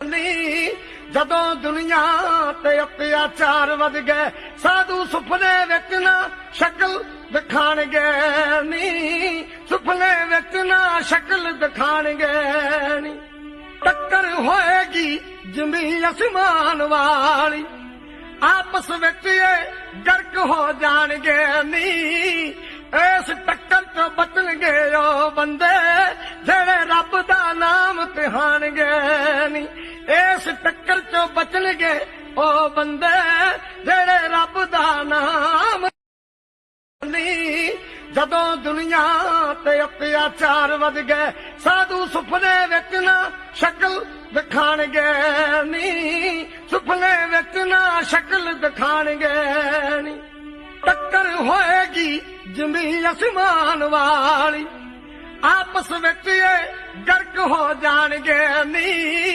ਨੀ, ਜਦੋਂ ਦੁਨੀਆ ਤੇ ਅਤਿਆਚਾਰ ਵਧ ਗਏ, ਸਾਧੂ ਸੁਪਨੇ ਵਿੱਚ ਨਾ ਸ਼ਕਲ ਦਿਖਾਣਗੇ ਨੀ, ਸੁਪਨੇ ਵਿੱਚ ਨਾ ਸ਼ਕਲ ਦਿਖਾਣਗੇ ਨੀ। ਟੱਕਰ ਹੋਏਗੀ ਜ਼ਮੀਨ ਅਸਮਾਨ ਵਾਲੀ, ਆਪਸ ਵਿੱਚ ਇਹ ਗਰਕ ਹੋ ਜਾਣਗੇ ਨੀ। ਇਸ ਟੱਕਰ ਤੋਂ ਬਚਣਗੇ ਉਹ ਬੰਦੇ ਜਿਹੜੇ ਰੱਬ ਦਾ ਨਾਮ ਤਿਹਾਣਗੇ ਨੀ, ਇਸ ਟੱਕਰ ਤੋਂ ਬਚਣਗੇ ਉਹ ਬੰਦੇ ਜਿਹੜੇ ਰੱਬ ਦਾ ਨਾਮ ਨੀ। ਜਦੋਂ ਦੁਨੀਆ ਤੇ ਅਤਿਆਚਾਰ ਵਧ ਗਏ, ਸਾਧੂ ਸੁਪਨੇ ਵਿੱਚ ਨਾ ਸ਼ਕਲ ਦਿਖਾਣਗੇ ਨੀ। ਸੁਪਨੇ ਵਿੱਚ ਨਾ ਸ਼ਕਲ ਦਿਖਾਣਗੇ ਨੀ। ਟੱਕਰ ਹੋਏਗੀ ਜ਼ਮੀਨ ਅਸਮਾਨ ਵਾਲੀ। ਆਪਸ ਵਿੱਚ ਗਰਕ ਹੋ ਜਾਣਗੇ ਨੀ।